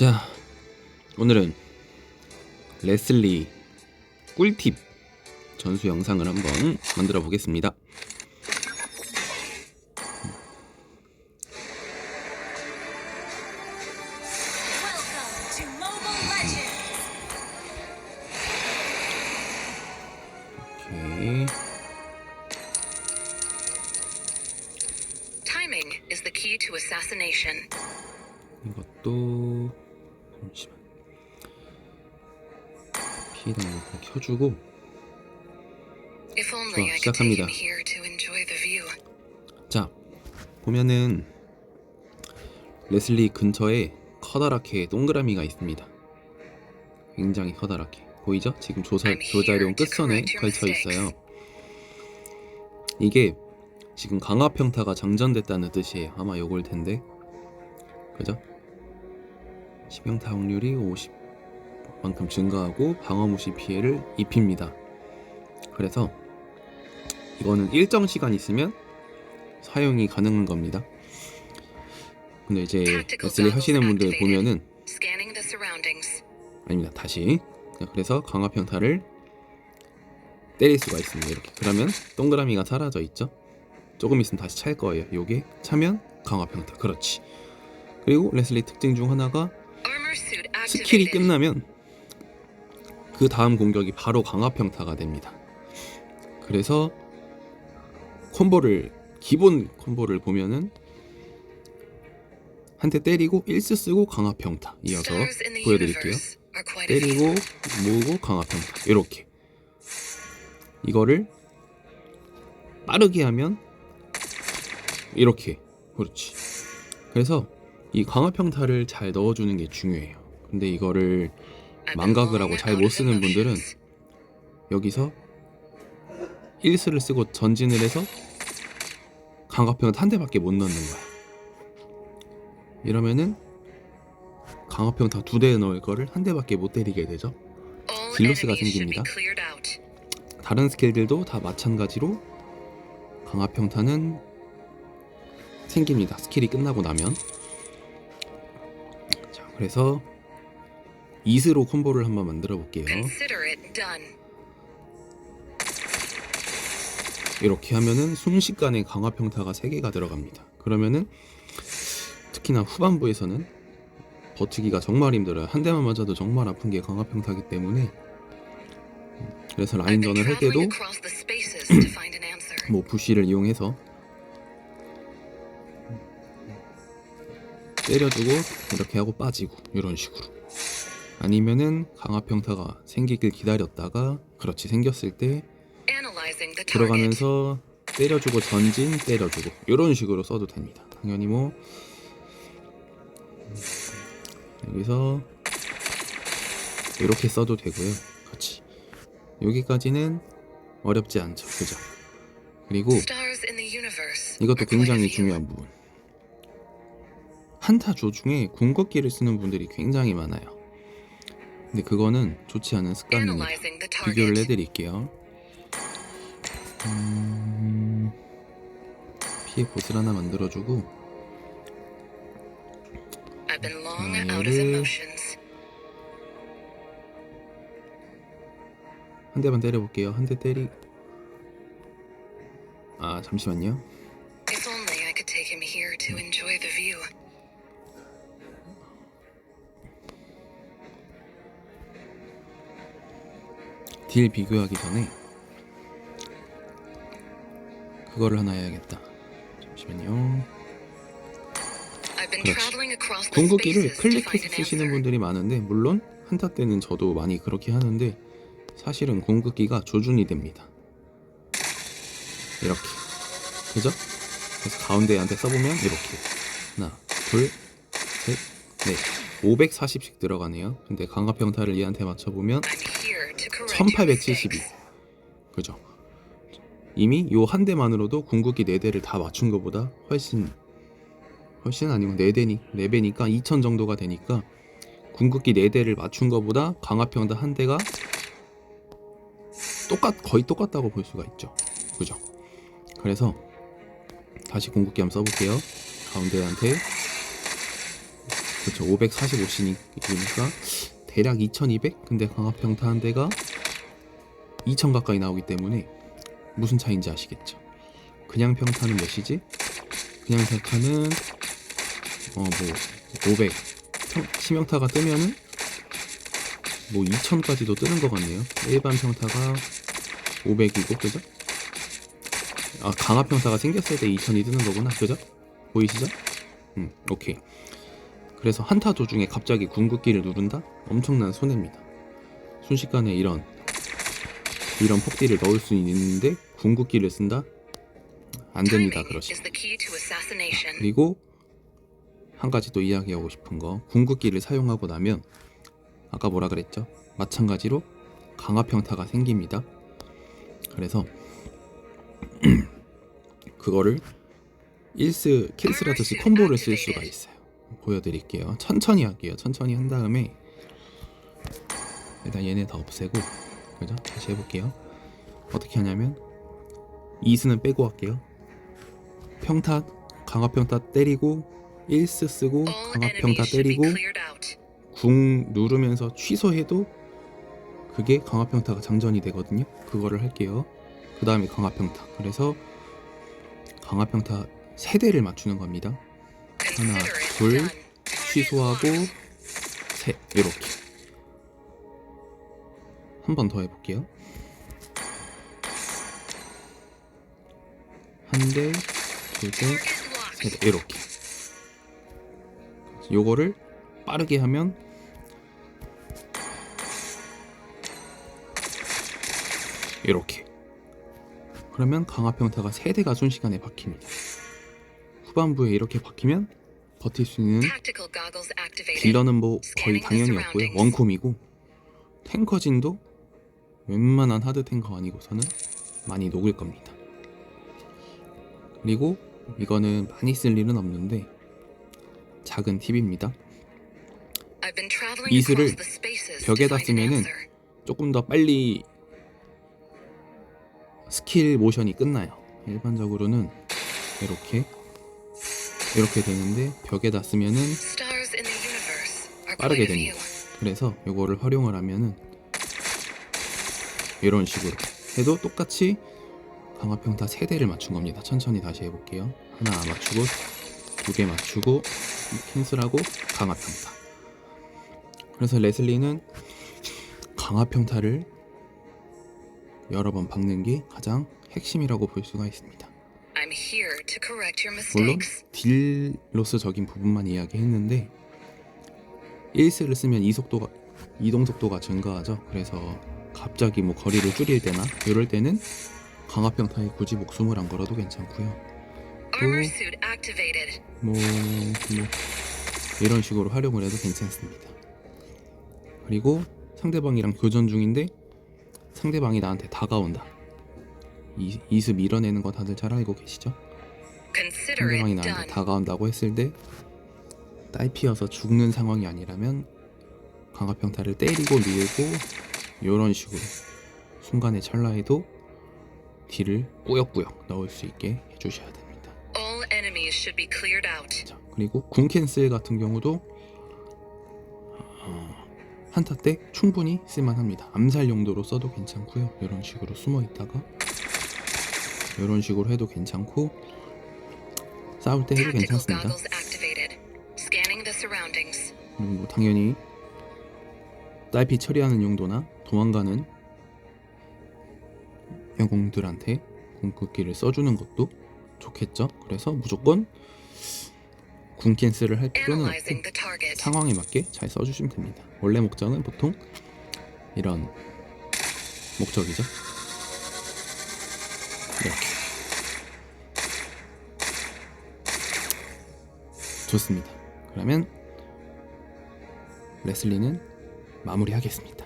자, 오늘은 레슬리 꿀팁 전수 영상을 한번 만들어 보겠습니다. Welcome to Mobile Legends! 오케이. Timing is the key to assassination. 피해당 이렇게 켜주고 좋아, 시작합니다. 자 보면은 레슬리 근처에 커다랗게 동그라미가 있습니다. 굉장히 커다랗게 보이죠? 지금 조사, 조자룡 끝선에 걸쳐 있어요. 이게 지금 강화 평타가 장전됐다는 뜻이에요. 아마 요걸 텐데, 그죠? 치명타 확률이 50 만큼 증가하고 방어 무시 피해를 입힙니다. 그래서 이거는 일정 시간 있으면 사용이 가능한 겁니다. 근데 이제 레슬리 하시는 분들 보면은. 아닙니다. 다시 자, 그래서 강화 평타를 때릴 수가 있습니다. 이렇게 그러면 동그라미가 사라져 있죠. 조금 있으면 다시 찰 거예요. 요게 차면 강화 평타. 그렇지. 그리고 레슬리 특징 중 하나가 스킬이. 끝나면 그 다음 공격이 바로 강화 평타가 됩니다. 그래서 콤보를 기본 콤보를 보면은 한 대 때리고 1스 쓰고 강화 평타 이어서 보여드릴게요. 때리고. 모으고 강화 평타 이렇게 이거를 빠르게 하면 이렇게 그렇지 그래서 이 강화 평타를 잘 넣어주는 게 중요해요 근데 이거를 망각을 하고 잘 못 쓰는 분들은. 여기서 1스를 쓰고 전진을 해서 강화평타 한 대밖에 못 넣는 거야 이러면은 강화평타 두대 넣을 거를 한 대밖에 못 때리게 되죠 딜로스가 생깁니다. 다른 스킬들도 다 마찬가지로 강화 평타는 생깁니다. 스킬이 끝나고 나면. 자, 그래서 이스로 콤보를 한번 만들어 볼게요. 이렇게 하면은 순식간에 강화 평타가 3개가 들어갑니다. 그러면은 특히나 후반부에서는 버티기가 정말 힘들어요. 한 대만 맞아도 정말 아픈 게 강화 평타기 때문에 그래서 라인전을 할 때도. 뭐 부시를 이용해서 때려주고 이렇게 하고 빠지고 이런 식으로 아니면은 강화 평타가 생기길 기다렸다가 그렇지 생겼을 때. 들어가면서 때려주고 전진 때려주고 이런 식으로 써도 됩니다 당연히 뭐 여기서 이렇게 써도 되고요 그렇지 여기까지는 어렵지 않죠 그죠 그리고 이것도 굉장히. 중요한 부분. 한타 조 중에 궁극기를 쓰는 분들이 굉장히 많아요. 근데 그거는 좋지 않은 습관입니다. 비교를. 해드릴게요. 음, 피해 보스를 하나 만들어주고 얘를-. 한 대만 때려볼게요. 한 대 때리. 아 잠시만요. If only I could take him here to enjoy the view. 딜 비교하기 전에 그거를 하나 해야겠다. 잠시만요. 그렇지. 궁극기를 클릭해서 쓰시는. 분들이 많은데 물론 한타 때는 저도 많이 그렇게 하는데 사실은 궁극기가 조준이 됩니다. 이렇게 그죠? 그래서 가운데한테 써보면 이렇게 하나 둘셋넷 540씩 들어가네요. 근데 강화 평타를 얘한테 맞춰보면 I'm here to correct your 1872 mistakes. 그죠? 이미 요 한 대만으로도 궁극기 4대를 다 맞춘 것보다 훨씬 훨씬 아니고 4대니 4배니까 2000 정도가 되니까 궁극기 4대를 맞춘 것보다 강화평타 한 대가 똑같 거의 똑같다고 볼 수가 있죠. 그죠? 그래서 다시 궁극기 한번 써볼게요. 가운데한테 그렇죠 545cc니까 대략 2200 근데 강화평타 한 대가 2000 가까이 나오기 때문에 무슨 차이인지 아시겠죠 그냥 평타는 몇이지? 그냥 평타는 어 뭐 500 치명타가 뜨면은 뭐 2000까지도 뜨는 것 같네요 일반 평타가 500이고 그죠? 아 강화 평타가 생겼을 때 2000이 뜨는 거구나 그죠? 보이시죠? 음 오케이 그래서 한타 도중에 갑자기 궁극기를 누른다? 엄청난 손해입니다 순식간에 이런 이런 폭딜을 넣을 수 있는데 궁극기를 쓴다? 안 됩니다 그러시. 그리고 한 가지 또 이야기하고 싶은 거 궁극기를 사용하고 나면 아까 뭐라 그랬죠? 마찬가지로 강화 평타가 생깁니다. 그래서 그거를 1스 캔슬하듯이 콤보를 쓸 수가 있어요. 보여드릴게요. 천천히 할게요. 천천히 한 다음에 일단 얘네 다 없애고 그죠? 다시 해볼게요. 어떻게 하냐면 2스는 빼고 할게요. 평타 강화 평타 때리고 1스 쓰고 All 강화 enemies 평타 should be 때리고. 궁 누르면서 취소해도 그게 강화평타가 장전이 되거든요. 그거를 할게요. 그 다음에 강화평타. 그래서 강화평타 세 대를 맞추는 겁니다. 하나, 둘. 취소하고 셋 이렇게. 한 번 더 해볼게요. 한 대, 두 대. 세 대, 이렇게. 요거를 빠르게 하면 이렇게 그러면 강화평타가 3대가 순식간에 박힙니다 후반부에 이렇게 박히면 버틸 수 있는. 딜러는 뭐 거의 당연히 없고요 원콤이고 탱커진도 웬만한 하드 탱커 아니고서는 많이 녹을 겁니다 그리고 이거는 많이 쓸 일은 없는데 작은 팁입니다 이슬을 벽에다 쓰면은. 조금 더 빨리 스킬 모션이 끝나요. 일반적으로는 이렇게 이렇게 되는데 벽에다 쓰면은 빠르게 됩니다. 그래서 이거를 활용을 하면은 이런 식으로 해도 똑같이 강화평타 3대를 맞춘 겁니다. 천천히 다시 해볼게요. 하나 맞추고 두 개 맞추고 캔슬하고 강화평타. 그래서 레슬리는 강화평타를 여러 번 박는 게 가장 핵심이라고 볼 수가 있습니다. 물론. 딜로스적인 부분만 이야기했는데 1스를 쓰면 이속도가 이동 속도가 증가하죠. 그래서 갑자기 뭐 거리를 줄일 때나 이럴 때는 강화평타에 굳이 목숨을 안 걸어도 괜찮고요. Activated. 뭐, 뭐 이런 식으로 활용을 해도 괜찮습니다. 그리고 상대방이랑 교전 중인데 상대방이 나한테 다가온다. 이, 이습 밀어내는 거 다들 잘 알고 계시죠? 상대방이 나한테. 다가온다고 했을 때 딸피어서 죽는 상황이 아니라면 강화평타를 때리고 밀고 이런 식으로 순간의 찰나에도 딜을 꾸역꾸역 넣을 수 있게 해주셔야 됩니다. All enemies should be cleared out. 자, 그리고 궁 캔슬 같은 경우도 어, 한타 때 충분히 쓸만합니다. 암살 용도로 써도 괜찮고요. 이런 식으로 숨어 있다가 이런 식으로 해도 괜찮고 싸울 때 해도 괜찮습니다. 그리고 뭐 당연히 딸피 처리하는 용도나 도망가는 영웅들한테 궁극기를 써주는 것도 좋겠죠. 그래서 무조건 궁 캔슬을 할 필요는 없고. 상황에 맞게 잘 써주시면 됩니다. 원래 목적은 보통 이런 목적이죠. 이렇게 좋습니다. 그러면 레슬리는 마무리하겠습니다.